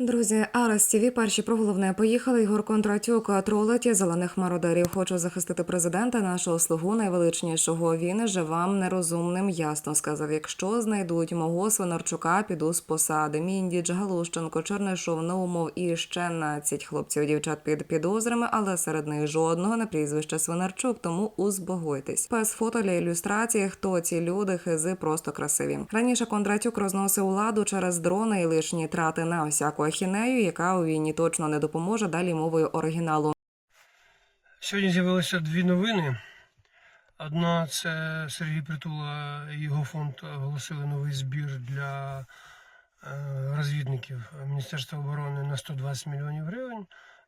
Друзі, Арас ТІВІ перші про головне поїхали. Ігор Кондратюк тролить зелених мародерів. Хочу захистити президента, нашого слугу найвеличнішого. Він же вам нерозумним ясно сказав. Якщо знайдуть мого Свинарчука, піду з посади. Міндіч, Галущенко, Чернишов, Наумов і ще 12 хлопців дівчат під підозрами, але серед них жодного на прізвище Свинарчук. Тому узбогойтесь. Пес фото для ілюстрації. Хто ці люди? Хизи просто красиві. Раніше Кондратюк розносив ладу через дрони і лишні трати на всяку ахінею, яка у війні точно не допоможе. Далі мовою оригіналу. Сьогодні з'явилося дві новини. Одна це Сергій Притула і його фонд оголосили новий збір для е, розвідників Міністерства оборони на 120 мільйонів гривень.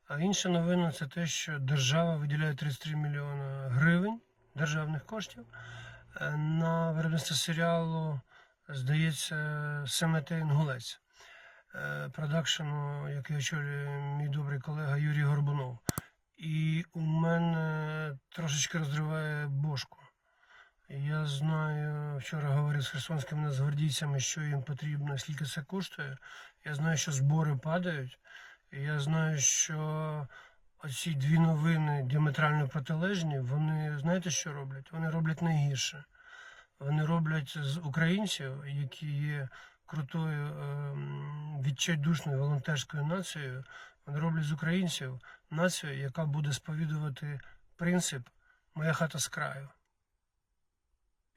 А інша новина це те, що держава виділяє 33 мільйони гривень державних коштів е, на виробництво серіалу, здається, Семете Інгулець. Е, Продакшену, який очолює мій добрий колега Юрій Горбунов. І у мене трошечки розриває бошку. Я знаю, вчора говорив з херсонськими нацгвардійцями, що їм потрібно, скільки це коштує. Я знаю, що збори падають. Я знаю, що оці дві новини діаметрально протилежні, вони знаєте, що роблять? Вони роблять найгірше. Вони роблять з українців, які є крутою ем, відчайдушною волонтерською нацією, роблять з українців націю, яка буде сповідувати принцип Моя хата з краю.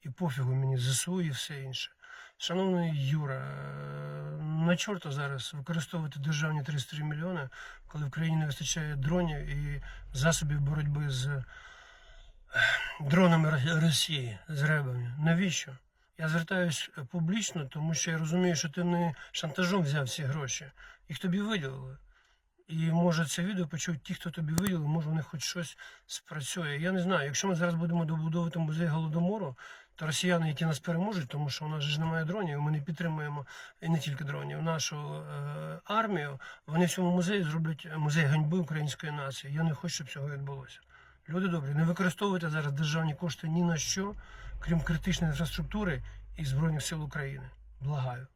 І пофігу мені ЗСУ і все інше. Шановний Юра, е, на чорта зараз використовувати державні 33 мільйони, коли в країні не вистачає дронів і засобів боротьби з е, дронами Росії, з ребами. Навіщо? Я звертаюсь публічно, тому що я розумію, що ти не шантажом взяв ці гроші. Їх тобі виділили. І може це відео почують ті, хто тобі виділив, може них хоч щось спрацює. Я не знаю, якщо ми зараз будемо добудовувати музей голодомору, то росіяни, які нас переможуть, тому що у нас ж немає дронів, ми не підтримуємо і не тільки дронів, нашу е, армію, вони в цьому музеї зроблять музей ганьби української нації. Я не хочу, щоб цього відбулося. Люди добрі, не використовуйте зараз державні кошти ні на що, крім критичної інфраструктури і Збройних сил України. Благаю.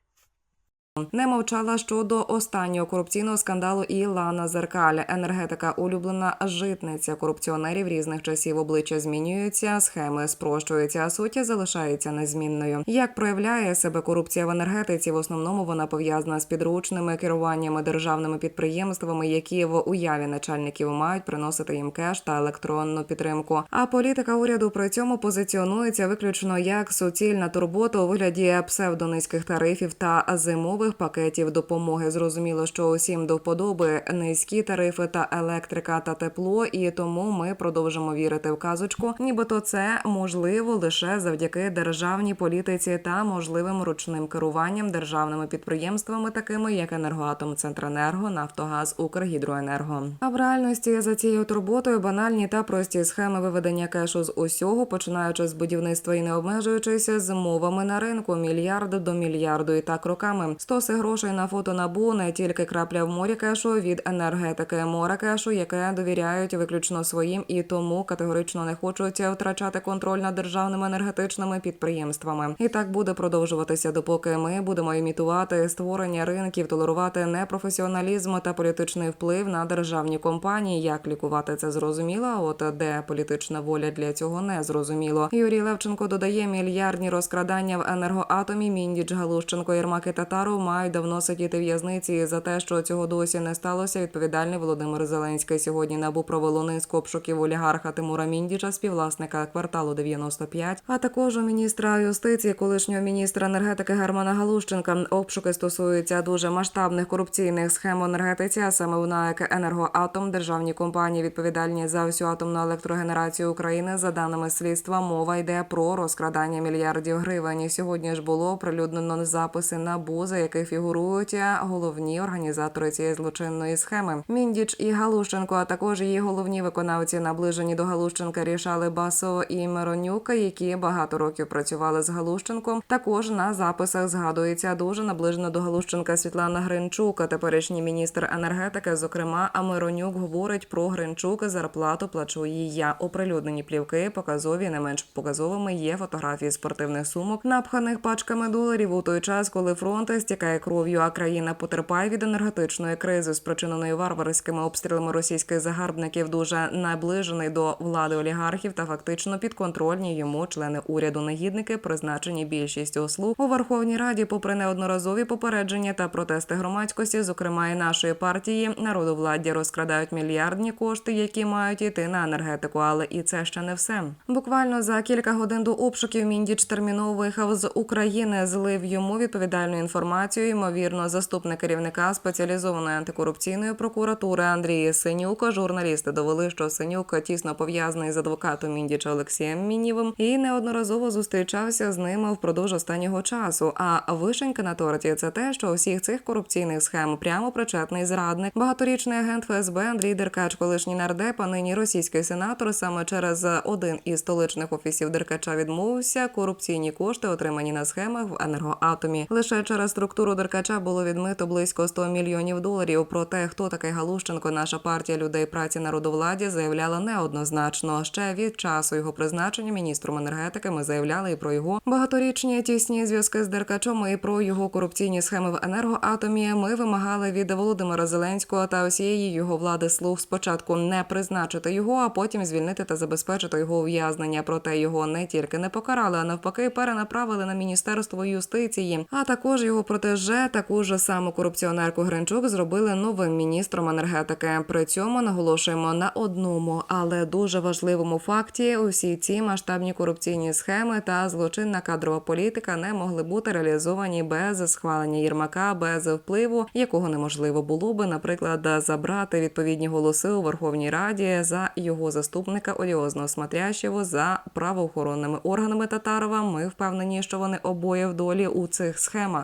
Не мовчала щодо останнього корупційного скандалу і Лана Зеркаль. Енергетика улюблена житниця корупціонерів різних часів. Обличчя змінюються, схеми спрощуються, а суті залишається незмінною. Як проявляє себе корупція в енергетиці? В основному вона пов'язана з підручними керуваннями державними підприємствами, які в уяві начальників мають приносити їм кеш та електронну підтримку. А політика уряду при цьому позиціонується виключно як суцільна турбота у вигляді псевдонизьких тарифів та зимових пакетів допомоги. Зрозуміло, що усім до вподоби низькі тарифи та електрика та тепло, і тому ми продовжимо вірити в казочку, нібито це можливо лише завдяки державній політиці та можливим ручним керуванням державними підприємствами, такими як Енергоатом, Центренерго, Нафтогаз, Укргідроенерго. А в реальності за цією турботою банальні та прості схеми виведення кешу з усього, починаючи з будівництва і не обмежуючись змовами на ринку, мільярд до мільярду і так роками. Стоси грошей на фото набу не тільки крапля в морі кешу від енергетики море кешу, яке довіряють виключно своїм і тому категорично не хочуть втрачати контроль над державними енергетичними підприємствами. І так буде продовжуватися, допоки ми будемо імітувати створення ринків, толерувати непрофесіоналізм та політичний вплив на державні компанії. Як лікувати це зрозуміло? От де політична воля для цього не зрозуміло. Юрій Левченко додає мільярдні розкрадання в енергоатомі. Міндіч Галущенко, Єрмак і Татаров мають давно сидіти в'язниці за те, що цього досі не сталося. Відповідальний Володимир Зеленський сьогодні набу провело низку обшуків олігарха Тимура Міндіча, співвласника кварталу 95, а також у міністра юстиції, колишнього міністра енергетики Германа Галущенка. Обшуки стосуються дуже масштабних корупційних схем енергетиці, а саме в НАЕК «Енергоатом», державні компанії відповідальні за всю атомну електрогенерацію України. За даними слідства, мова йде про розкрадання мільярдів гривень. Сьогодні ж було оприлюднено записи НАБУ, за яких фігурують головні організатори цієї злочинної схеми. Міндіч і Галущенко, а також її головні виконавці, наближені до Галущенка, рішали Басо і Миронюка, які багато років працювали з Галущенком. Також на записах згадується дуже наближено до Галущенка Світлана Гринчук, теперішній міністр енергетики. Зокрема, а Миронюк говорить про Гринчук. Зарплату плачу їй я. Оприлюднені плівки показові, не менш показовими є фотографії спортивних сумок, напханих пачками доларів у той час, коли фронт стікає стікає кров'ю, а країна потерпає від енергетичної кризи, спричиненої варварськими обстрілами російських загарбників, дуже наближений до влади олігархів та фактично підконтрольні йому члени уряду негідники, призначені більшістю слуг у Верховній Раді, попри неодноразові попередження та протести громадськості, зокрема і нашої партії, народовладдя розкрадають мільярдні кошти, які мають іти на енергетику. Але і це ще не все. Буквально за кілька годин до обшуків міндіч терміново виїхав з України, злив йому відповідальну інформацію. Ймовірно, заступник керівника спеціалізованої антикорупційної прокуратури Андрій Синюк. Журналісти довели, що Синюк тісно пов'язаний з адвокатом Міндіча Олексієм Мінівим і неодноразово зустрічався з ними впродовж останнього часу. А вишенька на торті це те, що усіх цих корупційних схем прямо причетний зрадник, багаторічний агент ФСБ Андрій Деркач, колишній нардеп, а нині російський сенатор, саме через один із столичних офісів Деркача відмовився. Корупційні кошти, отримані на схемах в енергоатомі. Лише через структуру Деркача було відмито близько 100 мільйонів доларів. Про те, хто такий Галущенко, наша партія людей праці народовладдя заявляла неоднозначно. Ще від часу його призначення міністром енергетики ми заявляли і про його багаторічні тісні зв'язки з Деркачом, і про його корупційні схеми в енергоатомі. Ми вимагали від Володимира Зеленського та усієї його влади слуг спочатку не призначити його, а потім звільнити та забезпечити його ув'язнення. Проте його не тільки не покарали, а навпаки, перенаправили на міністерство юстиції. А також його протеже, таку ж саму корупціонерку Гринчук, зробили новим міністром енергетики. При цьому наголошуємо на одному, але дуже важливому факті: усі ці масштабні корупційні схеми та злочинна кадрова політика не могли бути реалізовані без схвалення Єрмака, без впливу, якого неможливо було би, наприклад, забрати відповідні голоси у Верховній Раді за його заступника одіозного Смотрящого за правоохоронними органами Татарова. Ми впевнені, що вони обоє в долі у цих схемах.